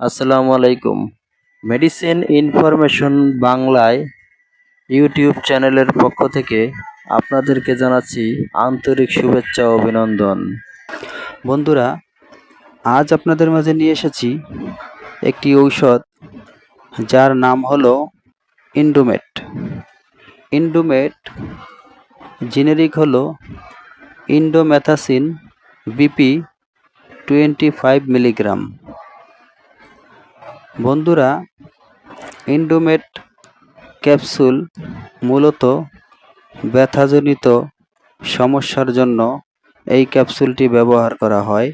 আসসালামু আলাইকুম। Medicine information বাংলায় ইউটিউব চ্যানেলের পক্ষ থেকে আপনাদেরকে জানাচ্ছি আন্তরিক শুভেচ্ছা অভিনন্দন। বন্ধুরা, আজ আপনাদের মাঝে নিয়ে এসেছি একটি ঔষধ যার নাম হলো ইন্ডোমেট ইন্ডোমেট জেনেরিক হলো indomethacin BP twenty five milligram বন্ধুরা, ইন্ডোমেট ক্যাপসুল মূলত ব্যথাজনিত সমস্যার জন্য এই ক্যাপসুলটি ব্যবহার করা হয়।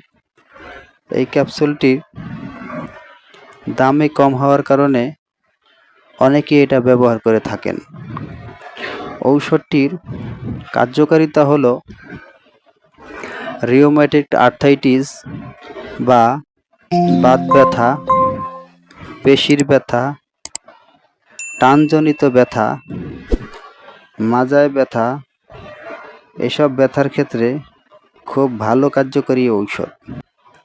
এই ক্যাপসুলটি দামে কম হওয়ার কারণে অনেকেই এটা ব্যবহার করে থাকেন। ঔষধটির কার্যকারিতা হলো রিওম্যাটিক আর্থাইটিস বা বাত ব্যথা পেশির ব্যথা, টানজনিত ব্যথা, মাজায় ব্যথা, এসব ব্যথার ক্ষেত্রে খুব ভালো কার্যকরী ঔষধ,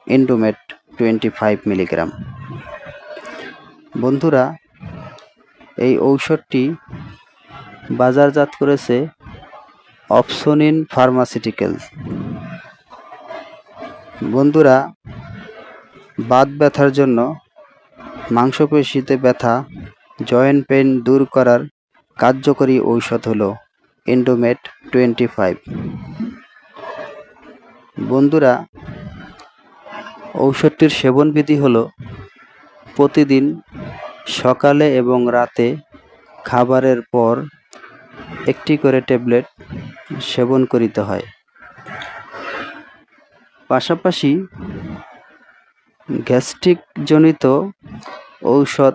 ইন্ডোমেট টোয়েন্টি ফাইভ মিলিগ্রাম। বন্ধুরা, এই ঔষধটি বাজারজাত করেছে অপসোনিন ফার্মাসিউটিক্যালস। বন্ধুরা, বাত ব্যথার জন্য মাংসপেশিতে ব্যথা, জয়েন্ট পেন দূর করার কার্যকরী ঔষধ হলো ইন্ডোমেট টোয়েন্টি ফাইভ। বন্ধুরা, ঔষধটির সেবনবিধি হলো প্রতিদিন সকালে এবং রাতে খাবারের পর একটি করে ট্যাবলেট সেবন করিতে হয়। পাশাপাশি গ্যাস্ট্রিক জনিত ঔষধ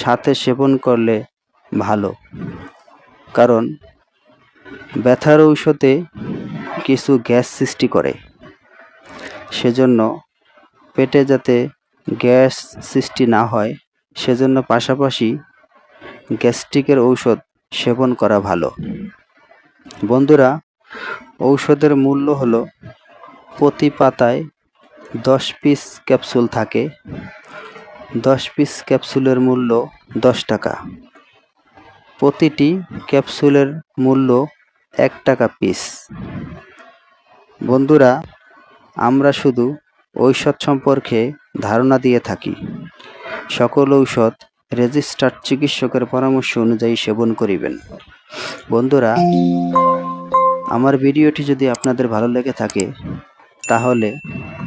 সাথে সেবন করলে ভালো, কারণ ব্যথার ঔষধে কিছু গ্যাস সৃষ্টি করে। সেজন্য পেটে যাতে গ্যাস সৃষ্টি না হয়, সেজন্য পাশাপাশি গ্যাস্ট্রিকের ঔষধ সেবন করা ভালো। বন্ধুরা, ঔষধের মূল্য হলো প্রতি পাতায় দশ পিস ক্যাপসুল থাকে। দশ পিস ক্যাপসুলের মূল্য দশ টাকা। প্রতিটি ক্যাপসুলের মূল্য এক টাকা পিস বন্ধুরা, আমরা শুধু ঔষধ সম্পর্কে ধারণা দিয়ে থাকি। সকল ঔষধ রেজিস্টার্ড চিকিৎসকের পরামর্শ অনুযায়ী সেবন করিবেন। বন্ধুরা, আমার ভিডিওটি যদি আপনাদের ভালো লেগে থাকে, তাহলে